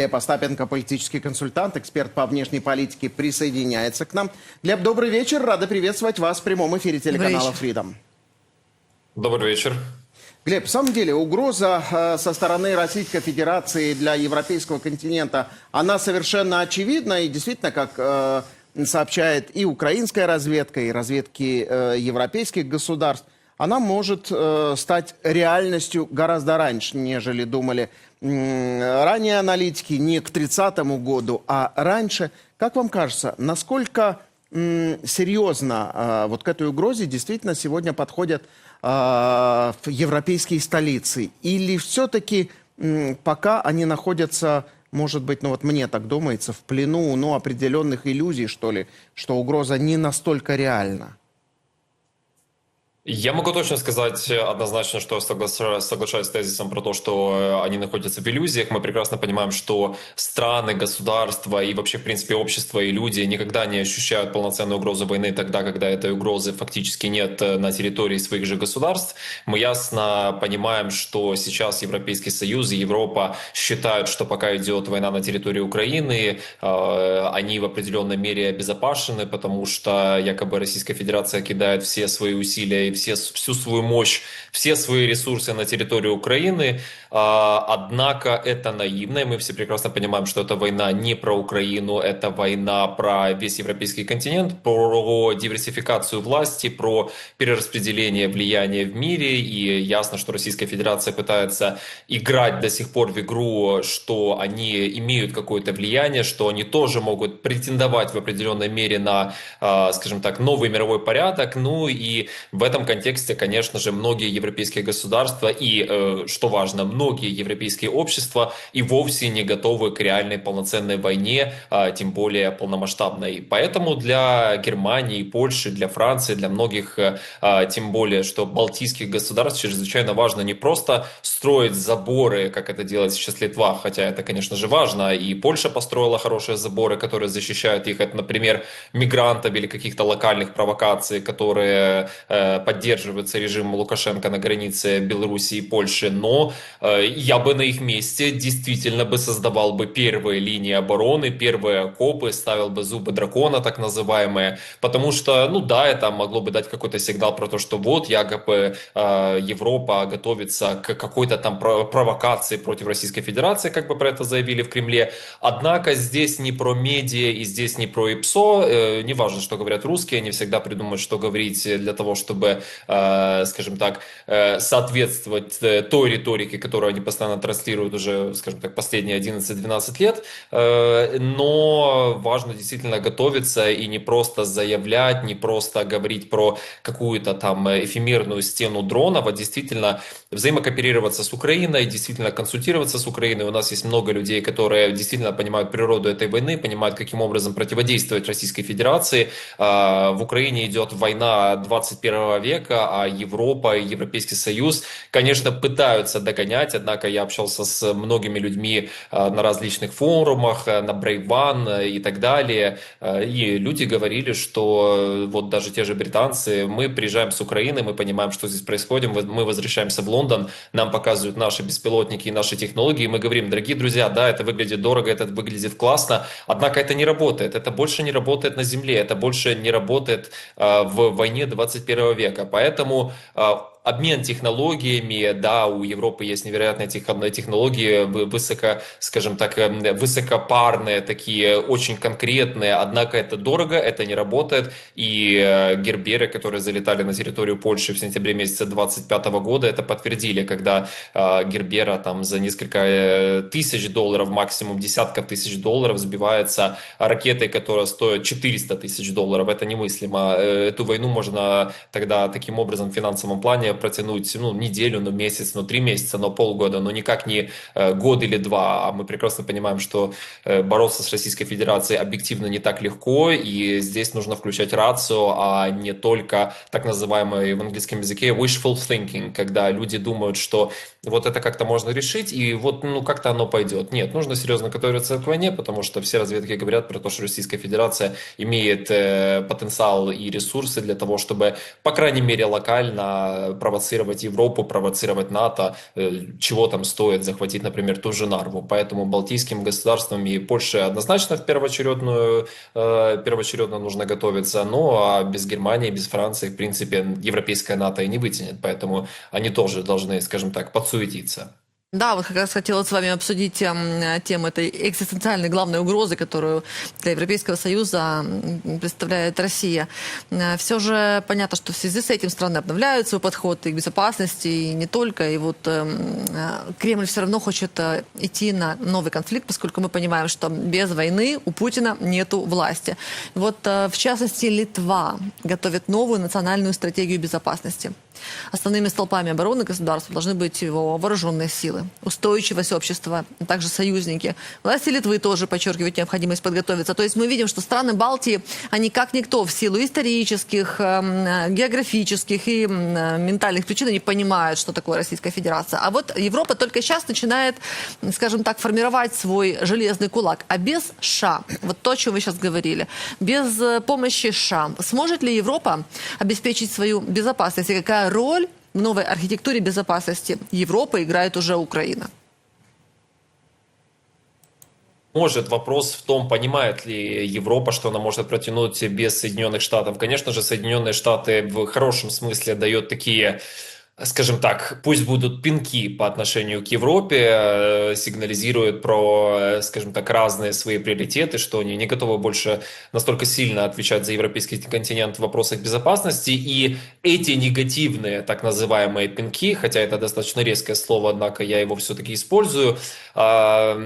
Глеб Остапенко, политический консультант, эксперт по внешней политике, присоединяется к нам. Глеб, добрый вечер. Рада приветствовать вас в прямом эфире телеканала Freedom. Добрый вечер. Глеб, в самом деле угроза э, со стороны Российской Федерации для европейского континента, она совершенно очевидна и действительно, как э, сообщает и украинская разведка, и разведки э, европейских государств, она может э, стать реальностью гораздо раньше, нежели думали ранее аналитики, не к 30 году, а раньше. Как вам кажется, насколько серьезно э, вот к этой угрозе действительно сегодня подходят э, европейские столицы? Или все-таки э, пока они находятся может быть, ну вот мне так думается, в плену ну, определенных иллюзий, что ли, что угроза не настолько реальна? Я могу точно сказать однозначно, что я соглашаюсь с тезисом про то, что они находятся в иллюзиях. Мы прекрасно понимаем, что страны, государства и вообще, в принципе, общество и люди никогда не ощущают полноценную угрозу войны тогда, когда этой угрозы фактически нет на территории своих же государств. Мы ясно понимаем, что сейчас Европейский Союз и Европа считают, что пока идет война на территории Украины, э, они в определенной мере обезопасены, потому что якобы Российская Федерация кидает все свои усилия все, всю свою мощь, все свои ресурсы на территорию Украины. А, однако это наивно, и мы все прекрасно понимаем, что эта война не про Украину, это война про весь европейский континент, про диверсификацию власти, про перераспределение влияния в мире. И ясно, что Российская Федерация пытается играть до сих пор в игру, что они имеют какое-то влияние, что они тоже могут претендовать в определенной мере на, а, скажем так, новый мировой порядок. Ну и в этом этом контексте, конечно же, многие европейские государства и, э, что важно, многие европейские общества и вовсе не готовы к реальной полноценной войне, а, тем более полномасштабной. Поэтому для Германии, Польши, для Франции, для многих, э, а, тем более, что балтийских государств чрезвычайно важно не просто строить заборы, как это делает сейчас Литва, хотя это, конечно же, важно, и Польша построила хорошие заборы, которые защищают их от, например, мигрантов или каких-то локальных провокаций, которые э, поддерживается режим Лукашенко на границе Беларуси и Польши, но э, я бы на их месте действительно бы создавал бы первые линии обороны, первые окопы, ставил бы зубы дракона, так называемые, потому что, ну да, это могло бы дать какой-то сигнал про то, что вот якобы э, Европа готовится к какой-то там провокации против Российской Федерации, как бы про это заявили в Кремле. Однако здесь не про медиа и здесь не про ИПСО, э, неважно, что говорят русские, они всегда придумают, что говорить для того, чтобы Э, скажем так, э, соответствовать э, той риторике, которую они постоянно транслируют уже, скажем так, последние 11-12 лет. Но важно действительно готовиться и не просто заявлять, не просто говорить про какую-то там эфемерную стену дронов, а действительно взаимокооперироваться с Украиной, действительно консультироваться с Украиной. У нас есть много людей, которые действительно понимают природу этой войны, понимают, каким образом противодействовать Российской Федерации. В Украине идет война 21 века, века, а Европа и Европейский Союз, конечно, пытаются догонять, однако я общался с многими людьми а, на различных форумах, а, на Brave One и так далее, и люди говорили, что вот даже те же британцы, мы приезжаем с Украины, мы понимаем, что здесь происходит, мы возвращаемся в Лондон, нам показывают наши беспилотники и наши технологии, и мы говорим, дорогие друзья, да, это выглядит дорого, это выглядит классно, однако это не работает, это больше не работает на Земле, это больше не работает в войне 21 века века. Поэтому а, обмен технологиями, да, у Европы есть невероятные технологии, высоко, скажем так, эм, высокопарные, такие очень конкретные, однако это дорого, это не работает, и э, герберы, которые залетали на территорию Польши в сентябре месяца 25 года, это подтвердили, когда э, гербера там за несколько э, тысяч долларов, максимум десятков тысяч долларов сбивается ракетой, которая стоит 400 тысяч долларов, это немыслимо. Эту войну можно тогда таким образом в финансовом плане протянуть ну, неделю, ну, месяц, ну, три месяца, но полгода, но никак не э, год или два. А мы прекрасно понимаем, что э, бороться с Российской Федерацией объективно не так легко, и здесь нужно включать рацию, а не только так называемый в английском языке wishful thinking, когда люди думают, что вот это как-то можно решить, и вот ну как-то оно пойдет. Нет, нужно серьезно готовиться к войне, потому что все разведки говорят про то, что Российская Федерация имеет э, потенциал и ресурсы для того, чтобы, по крайней мере, локально провоцировать Европу, провоцировать НАТО, чего там стоит захватить, например, ту же Нарву. Поэтому балтийским государствам и Польше однозначно в первоочередную, первоочередно нужно готовиться, ну а без Германии, без Франции, в принципе, европейская НАТО и не вытянет, поэтому они тоже должны, скажем так, подсуетиться. Да, вот как раз хотела с вами обсудить э, тему этой экзистенциальной главной угрозы, которую для Европейского Союза представляет Россия. Э, все же понятно, что в связи с этим страны обновляют свой подход и к безопасности, и не только. И вот эм, э, Кремль все равно хочет э, идти на новый конфликт, поскольку мы понимаем, что без войны у Путина нету власти. Вот в частности Литва готовит новую национальную стратегию безопасности. Основными столпами обороны государства должны быть его вооруженные силы, устойчивость общества, а также союзники. Власти Литвы тоже подчеркивают необходимость подготовиться. То есть мы видим, что страны Балтии, они как никто в силу исторических, эм, географических и ментальных причин, они понимают, что такое Российская Федерация. А вот Европа только сейчас начинает, скажем так, формировать свой железный кулак. А без США, вот то, о чем вы сейчас говорили, без э, помощи США, сможет ли Европа обеспечить свою безопасность? И какая роль в новой архитектуре безопасности Европы играет уже Украина? Может, вопрос в том, понимает ли Европа, что она может протянуть без Соединенных Штатов. Конечно же, Соединенные Штаты в хорошем смысле дает такие скажем так, пусть будут пинки по отношению к Европе, э, сигнализируют про, э, скажем так, разные свои приоритеты, что они не готовы больше настолько сильно отвечать за европейский континент в вопросах безопасности. И эти негативные так называемые пинки, хотя это достаточно резкое слово, однако я его все-таки использую, а,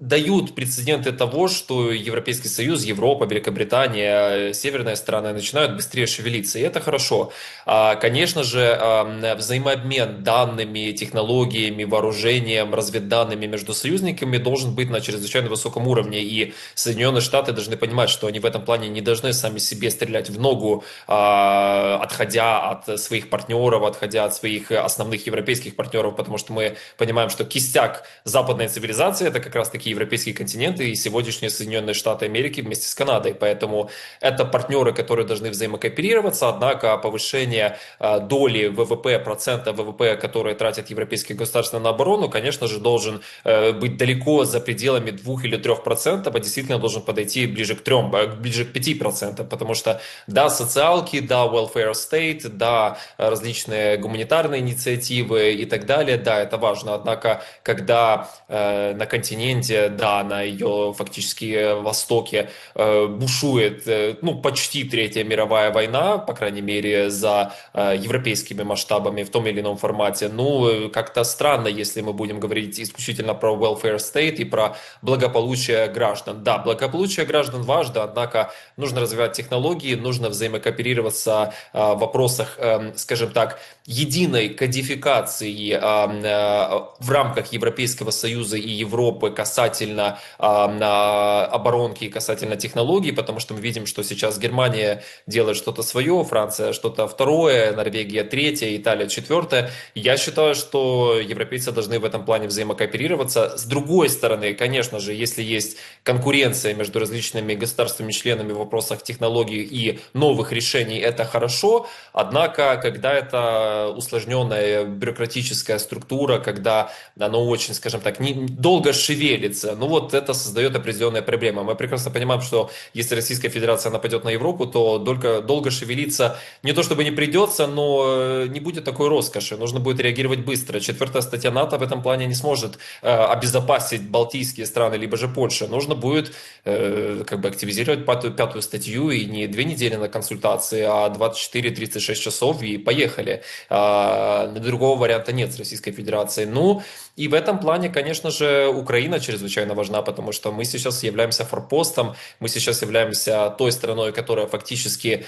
дают прецеденты того, что Европейский Союз, Европа, Великобритания, северные страны начинают быстрее шевелиться. И это хорошо. А, конечно же, взаимодействие взаимообмен данными, технологиями, вооружением, разведданными между союзниками должен быть на чрезвычайно высоком уровне. И Соединенные Штаты должны понимать, что они в этом плане не должны сами себе стрелять в ногу, а, отходя от своих партнеров, отходя от своих основных европейских партнеров, потому что мы понимаем, что кистяк западной цивилизации это как раз таки европейские континенты и сегодняшние Соединенные Штаты Америки вместе с Канадой. Поэтому это партнеры, которые должны взаимокооперироваться, однако повышение а, доли ВВП процент процента ВВП, которые тратят европейские государства на оборону, конечно же, должен э, быть далеко за пределами 2 или 3 процентов, а действительно должен подойти ближе к 3, э, ближе к 5 процентам, потому что, да, социалки, да, welfare state, да, различные гуманитарные инициативы и так далее, да, это важно, однако, когда э, на континенте, да, на ее фактически востоке э, бушует, э, ну, почти Третья мировая война, по крайней мере, за э, европейскими масштабами, в том или ином формате. Ну, как-то странно, если мы будем говорить исключительно про welfare state и про благополучие граждан. Да, благополучие граждан важно, однако нужно развивать технологии, нужно взаимокооперироваться а, в вопросах, эм, скажем так, единой кодификации а, а, в рамках Европейского Союза и Европы касательно оборонки и касательно технологий, потому что мы видим, что сейчас Германия делает что-то свое, Франция что-то второе, Норвегия третье, Италия четвертое, четвертое. Я считаю, что европейцы должны в этом плане взаимокооперироваться. С другой стороны, конечно же, если есть конкуренция между различными государствами-членами в вопросах технологий и новых решений, это хорошо. Однако, когда это усложненная бюрократическая структура, когда оно очень, скажем так, не, долго шевелится, ну вот это создает определенные проблемы. Мы прекрасно понимаем, что если Российская Федерация нападет на Европу, то долго, долго шевелиться не то чтобы не придется, но не будет такой роскоши. Нужно будет реагировать быстро. Четвертая статья НАТО в этом плане не сможет э, обезопасить балтийские страны, либо же Польша. Нужно будет э, как бы активизировать пятую, пятую статью и не две недели на консультации, а 24-36 часов и поехали. А, другого варианта нет с Российской Федерацией. Ну, и в этом плане, конечно же, Украина чрезвычайно важна, потому что мы сейчас являемся форпостом, мы сейчас являемся той страной, которая фактически,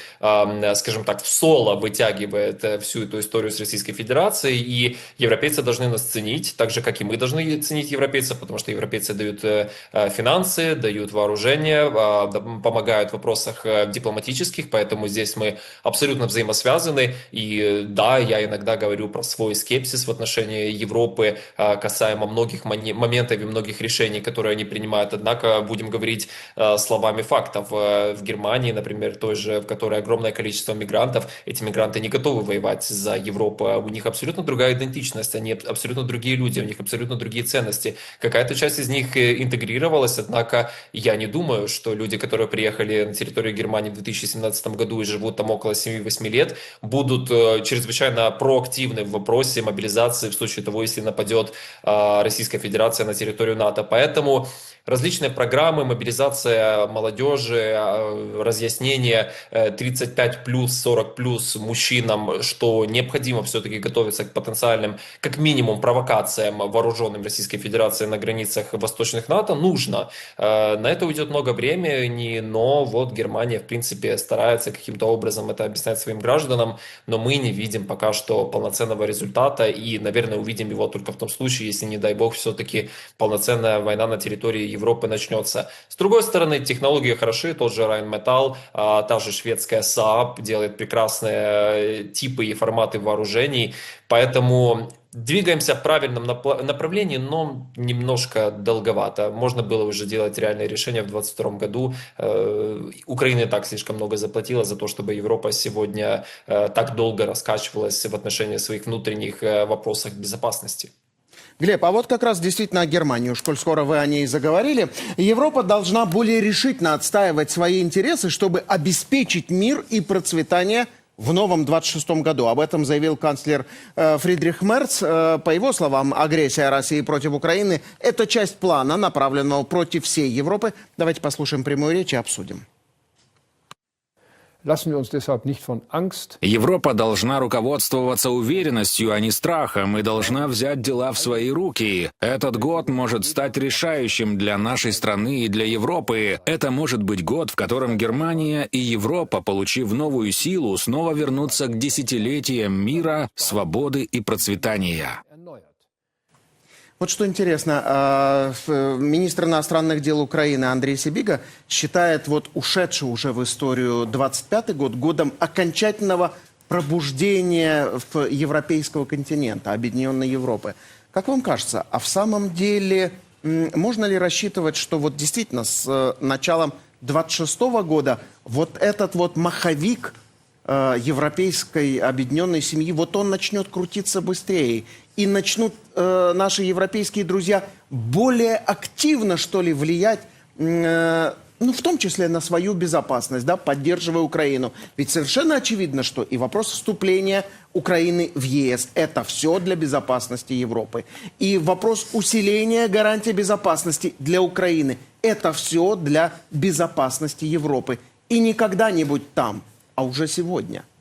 скажем так, в соло вытягивает э, всю эту историю с Российской Федерацией, и европейцы должны нас ценить, так же, как и мы должны ценить европейцев, потому что европейцы дают э, э, финансы, дают вооружение, а, помогают в вопросах дипломатических, поэтому здесь мы абсолютно взаимосвязаны, и да, я иногда говорю про свой скепсис в отношении Европы, касаемо многих моментов и многих решений, которые они принимают. Однако будем говорить э, словами фактов. Э, в Германии, например, той же, в которой огромное количество мигрантов, эти мигранты не готовы воевать за Европу. Европа, у них абсолютно другая идентичность, они абсолютно другие люди, у них абсолютно другие ценности. Какая-то часть из них э, интегрировалась, однако я не думаю, что люди, которые приехали на территорию Германии в 2017 году и живут там около 7-8 лет, будут э, чрезвычайно проактивны в вопросе мобилизации в случае того, если нападет а, Российская Федерация на территорию НАТО. Поэтому различные программы, мобилизация молодежи, а, разъяснение 35 э, плюс, 40 плюс мужчинам, что необходимо все-таки готовиться к потенциальным, как минимум, провокациям вооруженным Российской Федерации на границах восточных НАТО, нужно. Э, на это уйдет много времени, но вот Германия, в принципе, старается каким-то образом это объяснять своим гражданам, но мы не видим пока что полноценного результата и, наверное, увидим его только в том случае, если, не дай бог, все-таки полноценная война на территории Европы начнется. С другой стороны, технологии хороши, тот же Rheinmetall, а, та же шведская Saab делает прекрасные э, типы и форматы вооружений, поэтому двигаемся в правильном направлении, но немножко долговато. Можно было уже делать реальное решение в 2022 году. Э, Украина и так слишком много заплатила за то, чтобы Европа сегодня э, так долго раскачивалась в отношении своих внутренних вопросов безопасности. Глеб, а вот как раз действительно о Германии, уж коль скоро вы о ней заговорили. Европа должна более решительно отстаивать свои интересы, чтобы обеспечить мир и процветание в новом 26-м году. Об этом заявил канцлер э, Фридрих Мерц. Э, по его словам, агрессия России против Украины – это часть плана, направленного против всей Европы. Давайте послушаем прямую речь и обсудим. Европа должна руководствоваться уверенностью, а не страхом, и должна взять дела в свои руки. Этот год может стать решающим для нашей страны и для Европы. Это может быть год, в котором Германия и Европа, получив новую силу, снова вернутся к десятилетиям мира, свободы и процветания. Вот что интересно, а, министр иностранных дел Украины Андрей Сибига считает вот ушедший уже в историю 25 год годом окончательного пробуждения в европейского континента, объединенной Европы. Как вам кажется, а в самом деле можно ли рассчитывать, что вот действительно с э, началом 26 года вот этот вот маховик э, европейской объединенной семьи, вот он начнет крутиться быстрее, и начнут э, наши европейские друзья более активно, что ли, влиять, э, ну, в том числе на свою безопасность, да, поддерживая Украину. Ведь совершенно очевидно, что и вопрос вступления Украины в ЕС – это все для безопасности Европы. И вопрос усиления гарантии безопасности для Украины – это все для безопасности Европы. И не когда-нибудь там, а уже сегодня –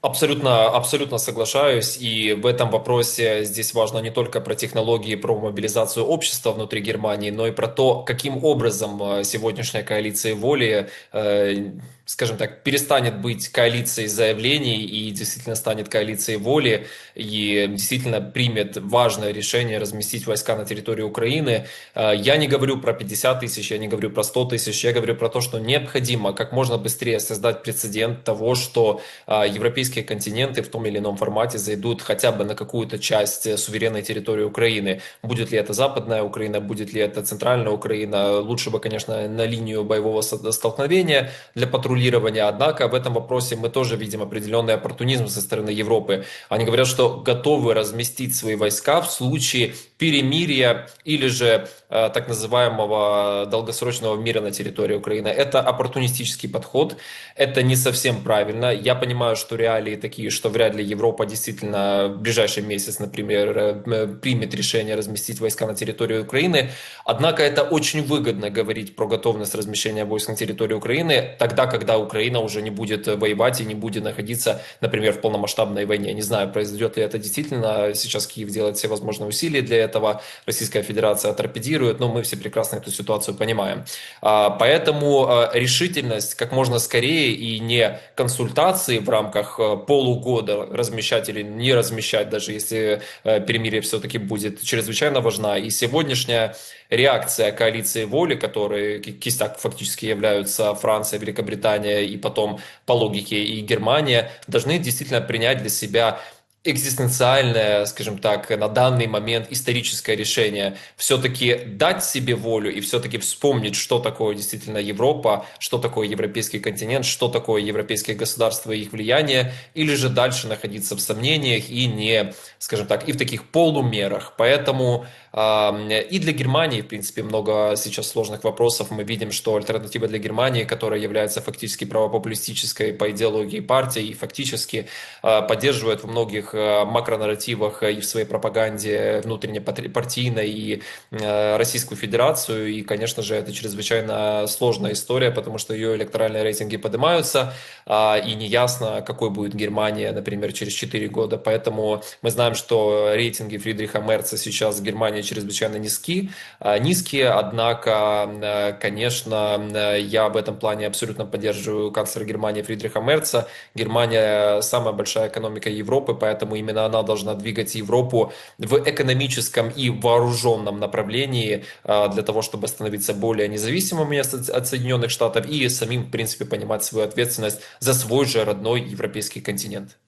Абсолютно, абсолютно соглашаюсь. И в этом вопросе здесь важно не только про технологии, про мобилизацию общества внутри Германии, но и про то, каким образом э, сегодняшняя коалиция воли э, скажем так, перестанет быть коалицией заявлений и действительно станет коалицией воли и действительно примет важное решение разместить войска на территории Украины. А, я не говорю про 50 тысяч, я не говорю про 100 тысяч, я говорю про то, что необходимо как можно быстрее создать прецедент того, что а, европейские континенты в том или ином формате зайдут хотя бы на какую-то часть суверенной территории Украины. Будет ли это западная Украина, будет ли это центральная Украина, лучше бы, конечно, на линию боевого столкновения для патруля регулирования. Однако в этом вопросе мы тоже видим определенный оппортунизм со стороны Европы. Они говорят, что готовы разместить свои войска в случае перемирия или же э, так называемого долгосрочного мира на территории Украины. Это оппортунистический подход, это не совсем правильно. Я понимаю, что реалии такие, что вряд ли Европа действительно в ближайший месяц, например, э, примет решение разместить войска на территории Украины. Однако это очень выгодно говорить про готовность размещения войск на территории Украины тогда, когда Украина уже не будет воевать и не будет находиться, например, в полномасштабной войне. Не знаю, произойдет ли это действительно. Сейчас Киев делает все возможные усилия для этого Российская Федерация торпедирует, но мы все прекрасно эту ситуацию понимаем. А, поэтому а, решительность как можно скорее и не консультации в рамках а, полугода размещать или не размещать, даже если перемирие все-таки будет чрезвычайно важна. И сегодняшняя реакция коалиции воли, которые кистак фактически являются Франция, Великобритания и потом по логике и Германия, должны действительно принять для себя экзистенциальное, скажем так, на данный момент историческое решение все-таки дать себе волю и все-таки вспомнить, что такое действительно Европа, что такое европейский континент, что такое европейские государства и их влияние, или же дальше находиться в сомнениях и не, скажем так, и в таких полумерах. Поэтому э, и для Германии, в принципе, много сейчас сложных вопросов. Мы видим, что альтернатива для Германии, которая является фактически правопопулистической по идеологии партией и фактически э, поддерживает во многих э, макронарративах и в своей пропаганде внутреннепартийной и э, Российскую Федерацию. И, конечно же, это чрезвычайно сложная история, потому что ее электоральные рейтинги поднимаются, э, и неясно, какой будет Германия, например, через 4 года. Поэтому мы знаем, что рейтинги Фридриха Мерца сейчас в Германии чрезвычайно низки, э, низкие, однако, конечно, я в этом плане абсолютно поддерживаю канцлера Германии Фридриха Мерца. Германия самая большая экономика Европы, поэтому именно она должна двигать Европу в экономическом и вооруженном направлении э, для того, чтобы становиться более независимыми от Соединенных Штатов и самим, в принципе, понимать свою ответственность за свой же родной европейский континент.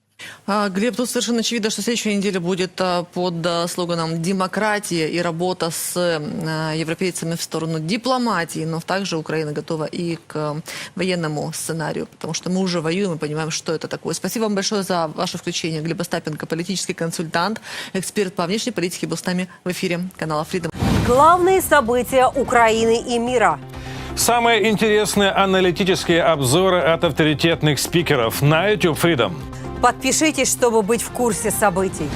А, Глеб, тут совершенно очевидно, что следующая неделя будет а, под а, слоганом «Демократия» и работа с а, европейцами в сторону дипломатии, но также Украина готова и к военному сценарию, потому что мы уже воюем и понимаем, что это такое. Спасибо вам большое за ваше включение. Глеб Остапенко, политический консультант, эксперт по внешней политике, был с нами в эфире канала Freedom. Главные события Украины и мира. Самые интересные аналитические обзоры от авторитетных спикеров на YouTube Freedom. Подпишитесь, чтобы быть в курсе событий.